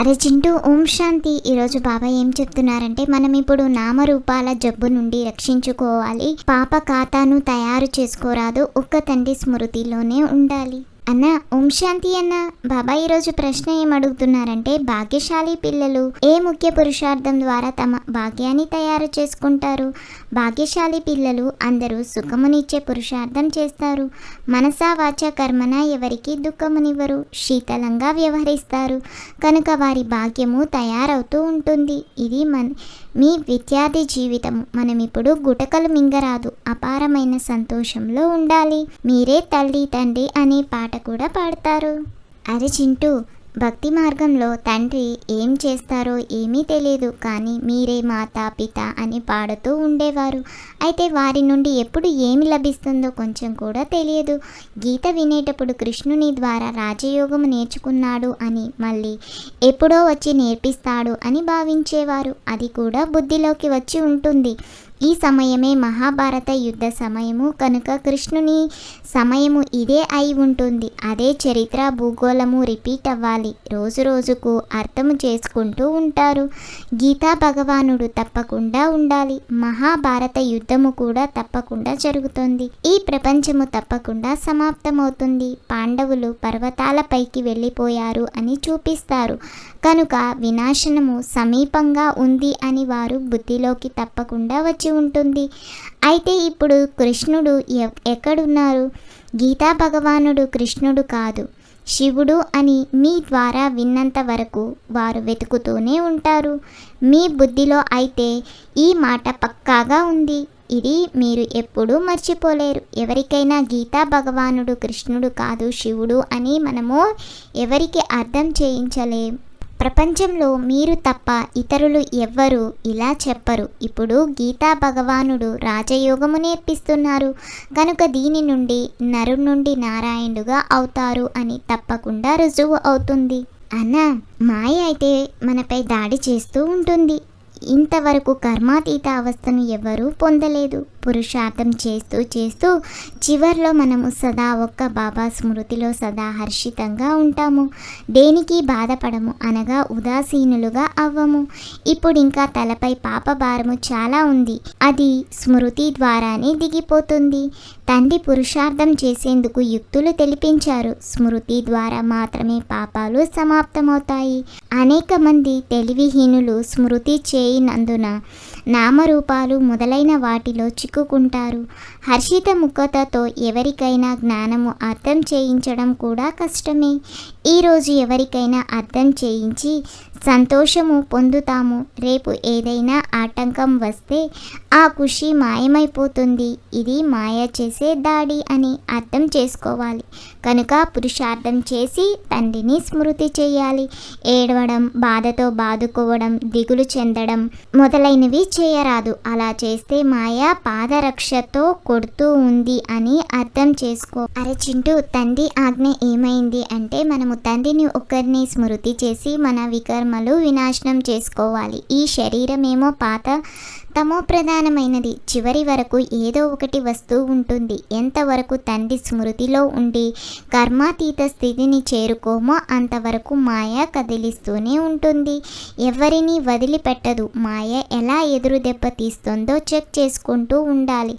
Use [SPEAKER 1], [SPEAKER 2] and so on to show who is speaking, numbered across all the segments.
[SPEAKER 1] అరే చింటూ ఓం శాంతి. ఈరోజు బాబా ఏం చెప్తున్నారంటే మనం ఇప్పుడు నామరూపాల జబ్బు నుండి రక్షించుకోవాలి. పాప ఖాతాను తయారు చేసుకోరాదు. ఒక్క తండ్రి స్మృతిలోనే ఉండాలి. అన్న ఓం శాంతి అన్న. బాబా ఈరోజు ప్రశ్న ఏమడుగుతున్నారంటే భాగ్యశాలి పిల్లలు ఏ ముఖ్య పురుషార్థం ద్వారా తమ భాగ్యాన్ని తయారు చేసుకుంటారు? భాగ్యశాలి పిల్లలు అందరూ సుఖమునిచ్చే పురుషార్థం చేస్తారు. మనసా వాచ కర్మన ఎవరికి దుఃఖమునివ్వరు. శీతలంగా వ్యవహరిస్తారు. కనుక వారి భాగ్యము తయారవుతూ ఉంటుంది. ఇది మన మీ విద్యార్థి జీవితం మనం ఇప్పుడు గుటకలు మింగరాదు. అపారమైన సంతోషంలో ఉండాలి. మీరే తల్లి తండ్రి అనే పాట కూడా పాడతారు. అరే చింటూ భక్తి మార్గంలో తండ్రి ఏం చేస్తారో ఏమీ తెలియదు కానీ మీరే మాతా పిత అని పాడుతూ ఉండేవారు. అయితే వారి నుండి ఎప్పుడు ఏమి లభిస్తుందో కొంచెం కూడా తెలియదు. గీత వినేటప్పుడు కృష్ణుని ద్వారా రాజయోగము నేర్చుకున్నాడు అని మళ్ళీ ఎప్పుడో వచ్చి నేర్పిస్తాడు అని భావించేవారు. అది కూడా బుద్ధిలోకి వచ్చి ఉంటుంది. ఈ సమయమే మహాభారత యుద్ధ సమయము. కనుక కృష్ణుని సమయము ఇదే అయి ఉంటుంది. అదే చరిత్ర భూగోళము రిపీట్ అవ్వాలి. రోజు రోజుకు అర్థము చేసుకుంటూ ఉంటారు. గీతా భగవానుడు తప్పకుండా ఉండాలి. మహాభారత యుద్ధము కూడా తప్పకుండా జరుగుతుంది. ఈ ప్రపంచము తప్పకుండా సమాప్తమవుతుంది. పాండవులు పర్వతాలపైకి వెళ్ళిపోయారు అని చూపిస్తారు. కనుక వినాశనము సమీపంగా ఉంది అని వారు బుద్ధిలోకి తప్పకుండా వచ్చి ఉంటుంది. అయితే ఇప్పుడు కృష్ణుడు ఎ- ఎక్కడున్నారు? గీతా భగవానుడు కృష్ణుడు కాదు. శివుడు అని మీ ద్వారా విన్నంత వరకు వారు వెతుకుతూనే ఉంటారు. మీ బుద్ధిలో అయితే ఈ మాట పక్కాగా ఉంది. ఇది మీరు ఎప్పుడూ మర్చిపోలేరు. ఎవరికైనా గీతా భగవానుడు కృష్ణుడు కాదు శివుడు అని మనము ఎవరికి అర్థం చేయించలేం. ప్రపంచంలో మీరు తప్ప ఇతరులు ఎవ్వరు ఇలా చెప్పరు. ఇప్పుడు గీతా భగవానుడు రాజయోగము నేర్పిస్తున్నారు. కనుక దీని నుండి నరు నుండి నారాయణుడుగా అవుతారు అని తప్పకుండా రుజువు అవుతుంది. అన్న మాయ అయితే మనపై దాడి చేస్తూ ఉంటుంది. ఇంతవరకు కర్మాతీత అవస్థను ఎవరూ పొందలేదు. పురుషార్థం చేస్తూ చేస్తూ చివర్లో మనము సదా ఒక్క బాబా స్మృతిలో సదా హర్షితంగా ఉంటాము. దేనికి బాధపడము? అనగా ఉదాసీనులుగా అవ్వము. ఇప్పుడు ఇంకా తలపై పాప భారము చాలా ఉంది. అది స్మృతి ద్వారానే దిగిపోతుంది. తండ్రి పురుషార్థం చేసేందుకు యుక్తులు తెలిపించారు. స్మృతి ద్వారా మాత్రమే పాపాలు సమాప్తమవుతాయి. అనేక మంది తెలివిహీనులు స్మృతి చేయనందున నామరూపాలు మొదలైన వాటిలో చిక్కుకుంటారు హర్షిత ముఖతతో ఎవరికైనా జ్ఞానము అర్థం చేయించడం కూడా కష్టమే. ఈరోజు ఎవరికైనా అర్థం చేయించి సంతోషము పొందుతాము. రేపు ఏదైనా ఆటంకం వస్తే ఆ ఖుషి మాయమైపోతుంది. ఇది మాయ చేసే దాడి అని అర్థం చేసుకోవాలి. కనుక పురుషార్థం చేసి తండ్రిని స్మృతి చేయాలి. ఏడవడం బాధతో బాదుకోవడం దిగులు చెందడం మొదలైనవి చేయరాదు. అలా చేస్తే మాయ పాదరక్షతో కొడుతూ ఉంది అని అర్థం చేసుకో. అరే చింటూ తండ్రి ఆజ్ఞ ఏమైంది అంటే మనము తండ్రిని ఒకరిని స్మృతి చేసి మన వికర్మలు వినాశనం చేసుకోవాలి. ఈ శరీరమేమో పాత తమో ప్రధానమైనది. చివరి వరకు ఏదో ఒకటి వస్తూ ఉంటుంది. ఎంతవరకు తండ్రి స్మృతిలో ఉండి కర్మాతీత స్థితిని చేరుకోమో అంతవరకు మాయ కదిలిస్తూనే ఉంటుంది. ఎవరిని వదిలిపెట్టదు. మాయ ఎలా ఎదురు దెబ్బ తీస్తుందో చెక్ చేసుకుంటూ ఉండాలి.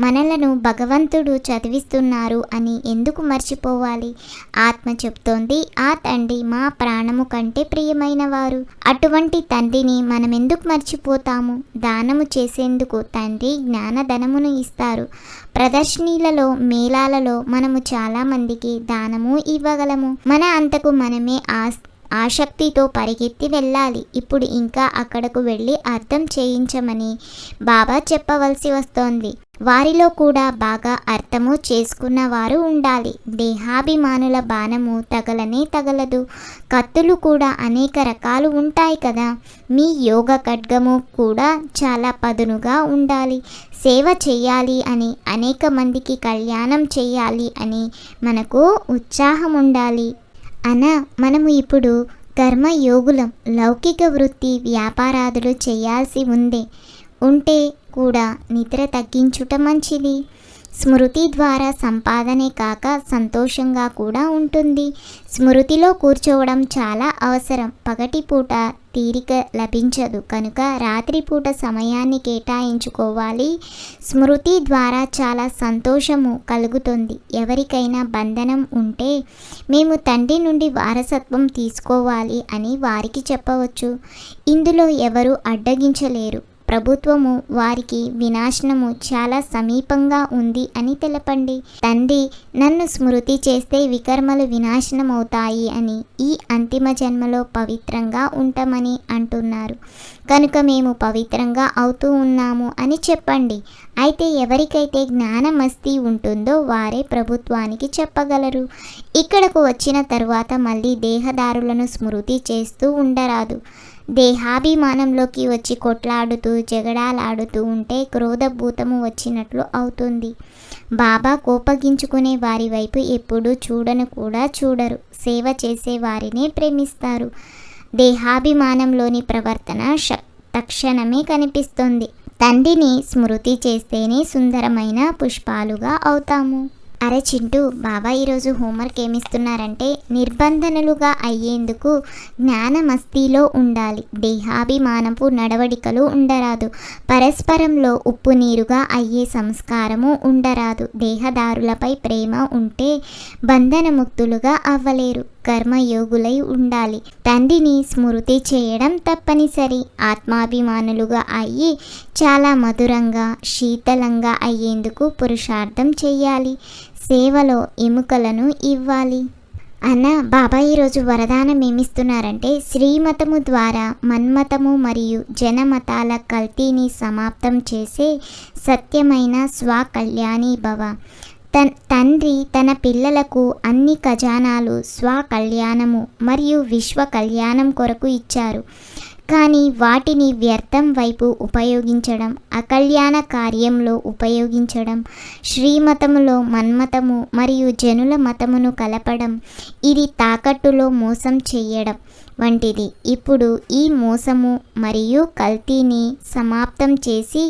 [SPEAKER 1] మనలను భగవంతుడు చదివిస్తున్నారు అని ఎందుకు మర్చిపోవాలి? ఆత్మ చెప్తోంది ఆ తండ్రి మా ప్రాణము కంటే ప్రియమైన వారు అటువంటి తండ్రిని మనం ఎందుకు మర్చిపోతాము? దానం దానము చేసేందుకు తండ్రి జ్ఞానధనమును ఇస్తారు. ప్రదర్శనీలలో మేళాలలో మనము చాలామందికి దానము ఇవ్వగలము. మన అంతకు మనమే ఆస్తి ఆసక్తితో పరిగెత్తి వెళ్ళాలి. ఇప్పుడు ఇంకా అక్కడకు వెళ్ళి అర్థం చేయించమని బాబా చెప్పవలసి వస్తోంది. వారిలో కూడా బాగా అర్థము చేసుకున్న వారు ఉండాలి. దేహాభిమానుల బాణము తగలనే తగలదు. కత్తులు కూడా అనేక రకాలు ఉంటాయి కదా. మీ యోగ ఖడ్గము కూడా చాలా పదునుగా ఉండాలి. సేవ చేయాలి అని అనేక మందికి కళ్యాణం చేయాలి అని మనకు ఉత్సాహం ఉండాలి. అనా మనము ఇప్పుడు కర్మయోగులం లౌకిక వృత్తి వ్యాపారాదులు చేయాల్సి ఉందే ఉంటే కూడా నిద్ర తగ్గించుట మంచిది. స్మృతి ద్వారా సంపాదనే కాక సంతోషంగా కూడా ఉంటుంది. స్మృతిలో కూర్చోవడం చాలా అవసరం. పగటిపూట తీరిక లభించదు. కనుక రాత్రిపూట సమయాన్ని కేటాయించుకోవాలి. స్మృతి ద్వారా చాలా సంతోషము కలుగుతుంది. ఎవరికైనా బంధనం ఉంటే మేము తండ్రి నుండి వారసత్వం తీసుకోవాలి అని వారికి చెప్పవచ్చు. ఇందులో ఎవరు అడ్డగించలేరు. ప్రభుత్వము వారికి వినాశనము చాలా సమీపంగా ఉంది అని తెలపండి. తండ్రి నన్ను స్మృతి చేస్తే వికర్మలు వినాశనమవుతాయి అని ఈ అంతిమ జన్మలో పవిత్రంగా ఉంటామని అంటున్నారు. కనుక మేము పవిత్రంగా అవుతూ ఉన్నాము అని చెప్పండి. అయితే ఎవరికైతే జ్ఞానమస్తి ఉంటుందో వారే ప్రభుత్వానికి చెప్పగలరు. ఇక్కడకు వచ్చిన తరువాత మళ్ళీ దేహదారులను స్మృతి చేస్తూ ఉండరాదు. దేహాభిమానంలోకి వచ్చి కొట్లాడుతూ జగడాలాడుతూ ఉంటే క్రోధభూతము వచ్చినట్లు అవుతుంది. బాబా కోపగించుకునే వారి వైపు ఎప్పుడూ చూడను కూడా చూడరు. సేవ చేసే వారినే ప్రేమిస్తారు. దేహాభిమానంలోని ప్రవర్తన తక్షణమే కనిపిస్తుంది. తండ్రిని స్మృతి చేస్తేనే సుందరమైన పుష్పాలుగా అవుతాము. అరే చింటూ బాబా ఈరోజు హోంవర్క్ ఏమిస్తున్నారంటే నిర్బంధనలుగా అయ్యేందుకు జ్ఞానమస్తిలో ఉండాలి. దేహాభిమానపు నడవడికలు ఉండరాదు. పరస్పరంలో ఉప్పు నీరుగా అయ్యే సంస్కారము ఉండరాదు. దేహదారులపై ప్రేమ ఉంటే బంధనముక్తులుగా అవ్వలేరు. కర్మయోగులై ఉండాలి. తండ్రిని స్మృతి చేయడం తప్పనిసరి. ఆత్మాభిమానులుగా అయ్యి చాలా మధురంగా శీతలంగా అయ్యేందుకు పురుషార్థం చేయాలి. సేవలో ఎముకలను ఇవ్వాలి. అన్న బాబా ఈరోజు వరదానం ఏమిస్తున్నారంటే శ్రీమతము ద్వారా మన్మతము మరియు జనమతాల కల్తీని సమాప్తం చేసే సత్యమైన స్వకళ్యాణి భవ. తన్ తండ్రి తన పిల్లలకు అన్ని ఖజానాలు స్వకళ్యాణము మరియు విశ్వ కళ్యాణం కొరకు ఇచ్చారు. కానీ వాటిని వ్యర్థం వైపు ఉపయోగించడం అకళ్యాణ కార్యంలో ఉపయోగించడం శ్రీమతములో మన్మతము మరియు జనుల మతమును కలపడం ఇది తాకట్టులో మోసం చేయడం వంటిది. ఇప్పుడు ఈ మోసము మరియు కల్తీని సమాప్తం చేసి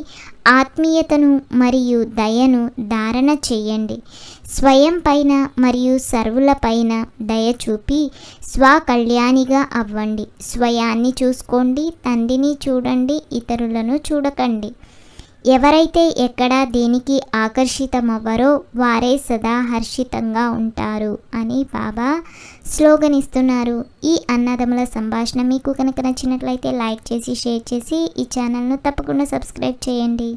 [SPEAKER 1] ఆత్మీయతను మరియు దయను ధారణ చేయండి. స్వయం పైన మరియు సర్వులపైన దయ చూపి స్వకళ్యాణిగా అవ్వండి. స్వయాన్ని చూసుకోండి తండ్రిని చూడండి ఇతరులను చూడకండి. ఎవరైతే ఎక్కడ దేనికి ఆకర్షితమవ్వరో వారే సదా హర్షితంగా ఉంటారు అని బాబా స్లోగన్ ఇస్తున్నారు ఈ అన్నదముల సంభాషణ మీకు కనుక నచ్చినట్లయితే లైక్ చేసి షేర్ చేసి ఈ ఛానల్ను తప్పకుండా సబ్స్క్రైబ్ చేయండి.